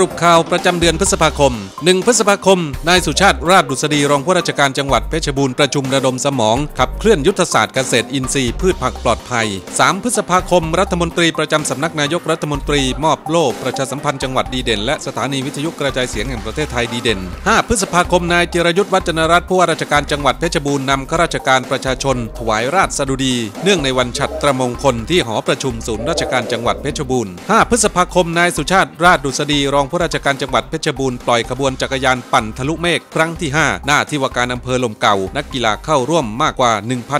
รุปข่าวประจำเดือนพฤษภาคม 1 พฤษภาคม นายสุชาติราชดุษฎีรองผู้ราชการจังหวัดเพชรบูรณ์ประชุมระดมสมอง ขับเคลื่อนยุทธศาสตร์เกษตรอินทรีย์พืชผักปลอดภัย 3 พฤษภาคม รัฐมนตรีประจำสำนักนายกรัฐมนตรีมอบโล่ประชาสัมพันธ์จังหวัดดีเด่น และสถานีวิทยุกระจายเสียงแห่งประเทศไทยดีเด่น 5 พฤษภาคมนายจิรยุทธ์วัจนรัตน์ผู้ว่าราชการจังหวัดเพชรบูรณ์นำข้าราชการประชาชน ถวายราชสดุดี เนื่องในวันฉัตรมงคลที่หอประชุมศูนย์ราชการจังหวัดเพชรบูรณ์ 5 พฤษภาคมนายสุชาติราชดุษฎีรององผู้ราชการจังหวัดเพชรบูรณ์ปล่อยขบวนจักรยานปั่นทะลุเมฆครั้งที่ 5 หน้าที่ว่าการอำเภอลมเก่า นักกีฬาเข้าร่วมมากกว่า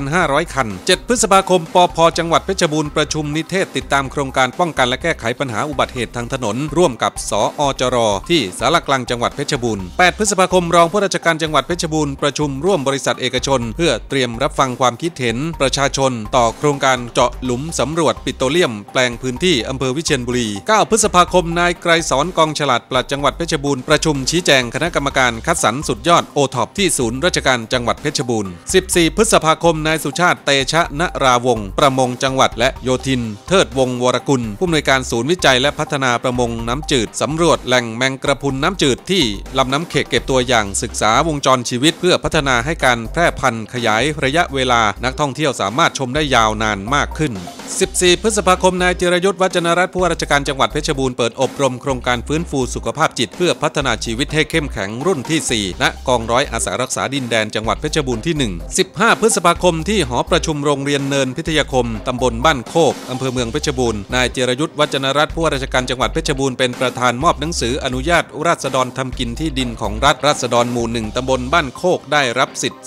1,500 คัน 7 พฤษภาคมปพจังหวัดเพชรบูรณ์ประชุมนิเทศติดตามโครงการป้องกันและแก้ไขปัญหาอุบัติเหตุทางถนน ร่วมกับสอจร ที่สารกลางจังหวัดเพชรบูรณ์ 8 พฤษภาคมรองผู้ราชการจังหวัดเพชรบูรณ์ประชุมร่วมบริษัทเอกชน เพื่อเตรียมรับฟังความคิดเห็นประชาชน ต่อโครงการเจาะหลุมสำรวจปิโตรเลียม แปลงพื้นที่อำเภอวิเชียรบุรี 9 พฤษภาคมนายไกรสอนกองฉลาดปลัดจังหวัดเพชรบูรณ์ประชุมชี้แจงคณะกรรมการคัดสรรสุดยอดโอท็อปที่ศูนย์ราชการจังหวัดเพชรบูรณ์ 14 พฤษภาคมนายสุชาติเตชะนราวงศ์ประมงจังหวัดและโยธิน เทิดวงศ์วรกุล ผู้อำนวยการศูนย์วิจัยและพัฒนาประมงน้ำจืดสำรวจแหล่งแมงกระพุนน้ำจืดที่ลำน้ำเขกเก็บตัวอย่างศึกษาวงจรชีวิต เพื่อพัฒนาให้การแพร่พันธุ์ขยายระยะเวลานักท่องเที่ยวสามารถชมได้ยาวนานมากขึ้น 14 พฤษภาคมนายจิรยุทธ์วัจนรัตน์ผู้ว่าราชการจังหวัดเพชรบูรณ์เปิดอบรมโครงการฟื้นฟูสุขภาพจิต เพื่อพัฒนาชีวิตให้เข้มแข็งรุ่นที่4ณกองร้อยอาสารักษาดินแดนจังหวัดเพชรบูรณ์ที่ 1 15 พฤษภาคมที่หอประชุมโรงเรียนเนินพิทยาคม ตำบลบ้านโคก อำเภอเมืองเพชรบูรณ์ นายเจรยุทธ์วัจนรัตน์ผู้ว่าราชการจังหวัดเพชรบูรณ์เป็นประธานมอบหนังสืออนุญาตราษฎรทำกินที่ดินของรัฐราษฎรหมู่หนึ่งตำบลบ้านโคกได้รับสิทธิ์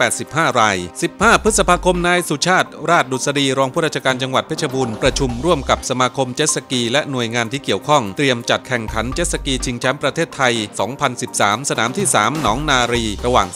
485 ราย 15 พฤษภาคมนายสุชาติ ราชดุษฎีรองผู้ราชการจังหวัดเพชรบูรณ์ประชุมร่วมกับสมาคมเจ็ตสกีและหน่วยงานที่เกี่ยวข้องเตรียมจัดแข่งข่งขันเจ็ตสกีชิงแชมป์ประเทศไทย 2013 สนามที่ 3 หนองนารี ระหว่าง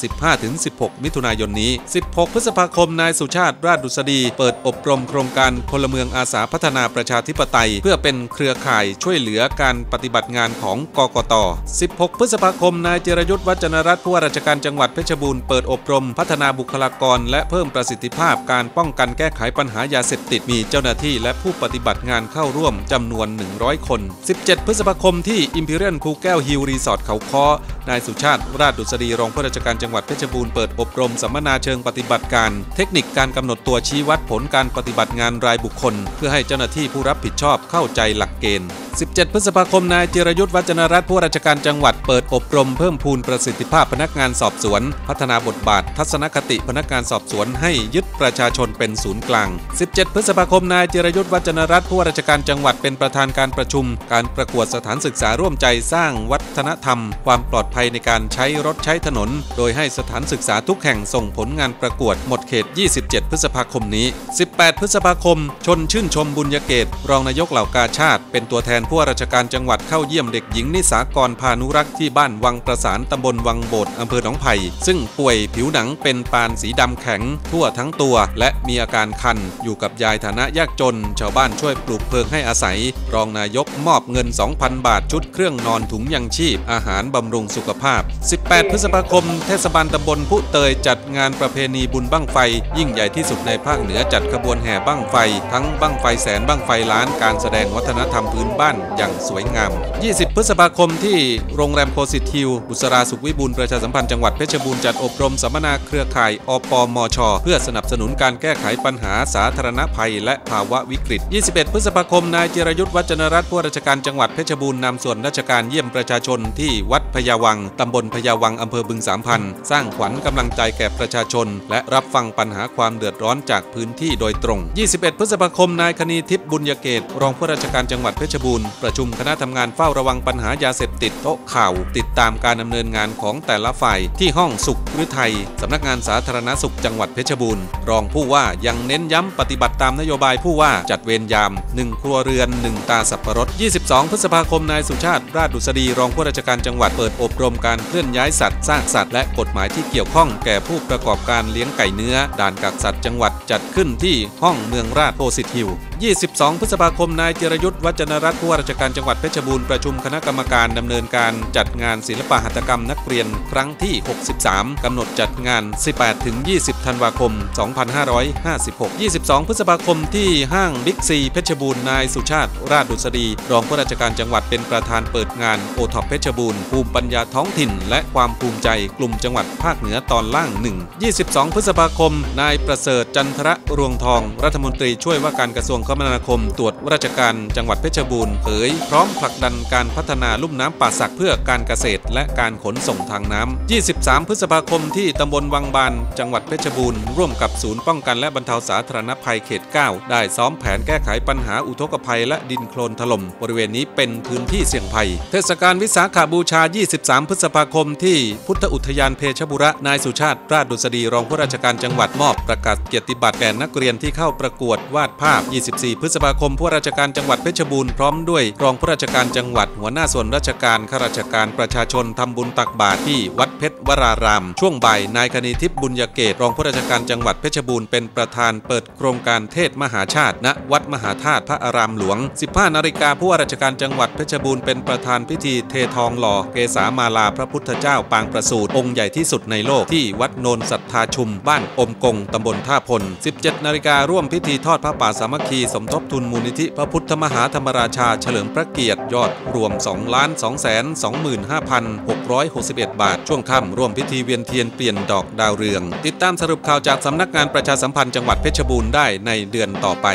15-16 มิถุนายนนี้ 16 พฤษภาคม นายสุชาติราชดุษฎี เปิดอบรมโครงการพลเมืองอาสาพัฒนาประชาธิปไตย เพื่อเป็นเครือข่ายช่วยเหลือการปฏิบัติงานของกกต 16 พฤษภาคม นายเจรยุทธวัจนรัตน์ผู้ว่าราชการจังหวัดเพชรบูรณ์เปิดอบรม พัฒนาบุคลากร และเพิ่มประสิทธิภาพการป้องกันแก้ไขปัญหายาเสพติดมีเจ้าหน้าที่และผู้ปฏิบัติงานเข้าร่วมจำนวน 100 คน 17 พฤษภาคมที่ Imperial ภูแก้วฮิลรีสอร์ทเขาค้อนายสุชาติ ราชดุษฎีรองผู้ราชการจังหวัดเพชรบูรณ์เปิดอบรมสัมมนาเชิงปฏิบัติการ เทคนิคการกำหนดตัวชี้วัดผลการปฏิบัติงานรายบุคคล เพื่อให้เจ้าหน้าที่ผู้รับผิดชอบเข้าใจหลักเกณฑ์ 17 พฤษภาคมนายจิรยุทธ์วัจนรัตน์ผู้ราชการจังหวัดเปิดอบรมเพิ่มพูนประสิทธิภาพพนักงานสอบสวน พัฒนาบทบาท ทัศนคติพนักงานสอบสวนให้ยึดประชาชนเป็นศูนย์กลาง 17 พฤษภาคมนายจิรยุทธ์วัจนรัตน์ผู้ราชการจังหวัดเป็นประธานการประชุม การประกวดสถานศึกษาร่วมใจสร้างวัฒนธรรม ความปลอดภัยในการใช้รถใช้ถนน โดยให้สถานศึกษาทุกแห่งส่งผลงานประกวดหมดเขต 27 พฤษภาคมนี้ 18 พฤษภาคม ชนชื่นชมบุญญเกตรองนายกเหล่ากาชาติเป็นตัวแทนผู้ว่าราชการจังหวัดเข้าเยี่ยมเด็กหญิงนิสากรพานุรักษ์ที่บ้านวังประสานตำบลวังโบดอำเภอหนองไผ่ซึ่งป่วยผิวหนังเป็นปานสีดำแข็ง ทั่วทั้งตัว และมีอาการคัน อยู่กับยายฐานะยากจน ชาวบ้านช่วยปลูกเพลิงให้อาศัย รองนายกมอบเงิน 2,000 บาทชุดเครื่องนอนถุงยังชีพ อาหารบำรุงสุขภาพ 18 พฤษภาคม เทศบาลตำบลผู้เตยจัดงานประเพณีบุญบั้งไฟ ยิ่งใหญ่ที่สุดในภาคเหนือจัดขบวนแห่บั้งไฟ ทั้งบั้งไฟแสนบั้งไฟล้านการแสดงวัฒนธรรมพื้นบ้านอย่างสวยงาม 20 พฤษภาคมที่โรงแรมโคสิทิว บุษราสุขวิบูลประชาสัมพันธ์จังหวัดเพชรบูรณ์จัดอบรมสัมมนาเครือข่ายอปมช เพื่อสนับสนุนการแก้ไขปัญหาสาธารณภัย และภาวะวิกฤต 21 พฤษภาคมนายจิรยุทธ์วัจนรัตน์ผู้ราชการจังหวัดเพชรบูรณ์นำส่วนราชการเยี่ยมประชาชนที่วัดพญาวังตำบลพญาวังอำเภอบึงสามพันธ์สร้างขวัญกำลังใจแก่ประชาชน และรับฟังปัญหาความเดือดร้อนจากพื้นที่โดยตรง 21 พฤษภาคมนายคณีทิพย์บุญยเกตรองผู้ราชการจังหวัดเพชรบูรณ์ประชุมคณะทำงานเฝ้าระวังปัญหายาเสพติดโต๊ะข่าว ติดตามการดำเนินงานของแต่ละฝ่ายที่ห้องสุขหรือไทยสำนักงานสาธารณสุขจังหวัดเพชรบูรณ์ รองผู้ว่ายังเน้นย้ำปฏิบัติตามนโยบายผู้ว่าจัดเวรยาม 1 ครัวเรือน 1 ตาสับปะรด 22 พฤษภาคมนายสุชาติ ราชดุษฎีรองผู้ราชการจังหวัดเปิดอบรมการเคลื่อนย้ายสัตว์ซากสัตว์และกฎหมายที่เกี่ยวข้องแก่ผู้ประกอบการเลี้ยงไก่เนื้อ ด่านกักสัตว์จังหวัดจัดขึ้นที่ห้องเมืองราชโพสิทธิว 22 พฤษภาคมนายจิรยุทธ์วัจนรัตน์ผู้ว่าราชการจังหวัดเพชรบูรณ์ประชุมคณะกรรมการดำเนินการจัดงานศิลปะหัตถกรรมนักเรียนครั้งที่ 63 กำหนดจัดงาน 18-20 ธันวาคม 2556 22 พฤษภาคมที่ห้างบิ๊กซีเพชรบูรณ์นายสุชาติ ราชดุษฎีรองผู้ราชการจังหวัดเป็นประธานเปิดงานโอท็อปเพชรบูรณ์ภูมิปัญญาท้องถิ่น และความภูมิใจกลุ่มจังหวัดาคเหนือตอนล่าง 1 22 พฤษภาคม นายประเสริฐจันทระรวงทอง รัฐมนตรีช่วยว่าการกระทรวงคมนาคม ตรวจราชการจังหวัดเพชรบูรณ์เผย พร้อมผลักดันการพัฒนาลุ่มน้ำป่าสักเพื่อการเกษตร และการขนส่งทางน้ำ 23 พฤษภาคมที่ตำบลวังบาน จังหวัดเพชรบูรณ์ร่วมกับศูนย์ป้องกันและบรรเทาสาธารณภัยเขต 9 ได้ซ้อมแผนแก้ไขปัญหาอุทกภัย และดินโคลนถล่มบริเวณนี้เป็นพื้นที่เสี่ยงภัย เทศกาลวิสาขาบูชา 23 พฤษภาคมที่พุทธอุทยานเพชรบุรระ นายสุชาติ ราชดุษฎีรองผู้ราชการจังหวัดมอบประกาศเกียรติบัตรแก่นักเรียนที่เข้าประกวดวาดภาพ 24 พฤษภาคมผู้ราชการจังหวัดเพชรบูรณ์พร้อมด้วยรองผู้ราชการจังหวัด หัวหน้าส่วนราชการข้าราชการประชาชนทำบุญตักบาตรที่วัดเพชรวราราม ช่วงบ่ายนายคณีทิพย์บุญยเกตรองผู้ราชการจังหวัดเพชรบูรณ์เป็นประธานเปิดโครงการเทศมหาชาติณวัดมหาธาตุพระอารามหลวง 15 นาฬิกาผู้ว่าราชการจังหวัดเพชรบูรณ์เป็นประธานพิธีเททองหล่อเกษามาลาพระพุทธเจ้าปางประสูติองค์ใหญ่ที่สุดในโลกที่วัดโนนสัทธาชุมบ้านอมกงตำบลท่าพล 17 นาฬิการ่วมพิธีทอดพระป่าสามัคคีสมทบทุนมูลนิธิพระพุทธมหาธรรมราชาเฉลิมพระเกียรติยอดรวม 2 ล้าน2แสน25,661 บาท ช่วงค่ำร่วมพิธีเวียนเทียนเปลี่ยนดอกดาวเรือง ติดตามสรุปข่าวจากสำนักงานประชาสัมพันธ์จังหวัดเพชรบูรณ์ได้ในเดือนต่อไป